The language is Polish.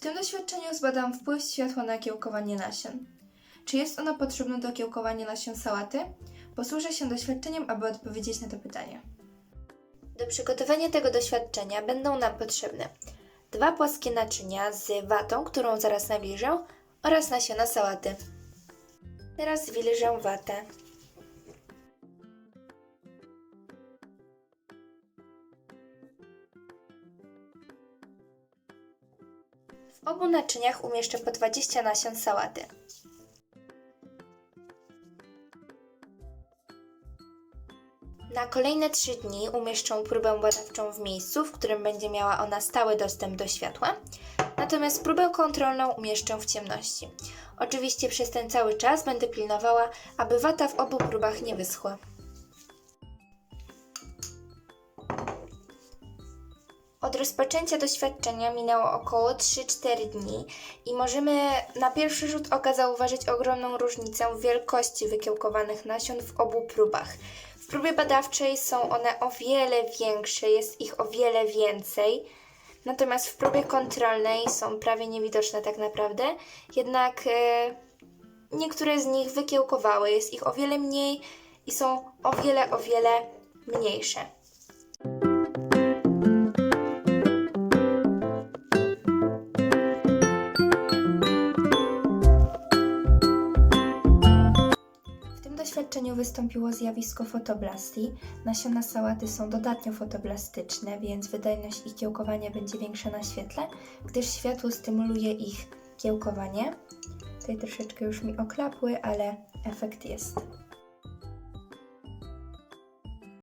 W tym doświadczeniu zbadam wpływ światła na kiełkowanie nasion. Czy jest ono potrzebne do kiełkowania nasion sałaty? Posłużę się doświadczeniem, aby odpowiedzieć na to pytanie. Do przygotowania tego doświadczenia będą nam potrzebne dwa płaskie naczynia z watą, którą zaraz nawilżę, oraz nasiona sałaty. Teraz wilżę watę. W obu naczyniach umieszczę po 20 nasion sałaty. Na kolejne 3 dni umieszczę próbę badawczą w miejscu, w którym będzie miała ona stały dostęp do światła, natomiast próbę kontrolną umieszczę w ciemności. Oczywiście przez ten cały czas będę pilnowała, aby wata w obu próbach nie wyschła. Od rozpoczęcia doświadczenia minęło około 3-4 dni i możemy na pierwszy rzut oka zauważyć ogromną różnicę wielkości wykiełkowanych nasion w obu próbach. W próbie badawczej są one o wiele większe, jest ich o wiele więcej, natomiast w próbie kontrolnej są prawie niewidoczne tak naprawdę, jednak e, niektóre z nich wykiełkowały, jest ich o wiele mniej i są o wiele, o wiele mniejsze. Doświadczeniu wystąpiło zjawisko fotoblastii. Nasiona sałaty są dodatnio fotoblastyczne, więc wydajność ich kiełkowania będzie większa na świetle, gdyż światło stymuluje ich kiełkowanie. Tutaj troszeczkę już mi oklapły, ale efekt jest.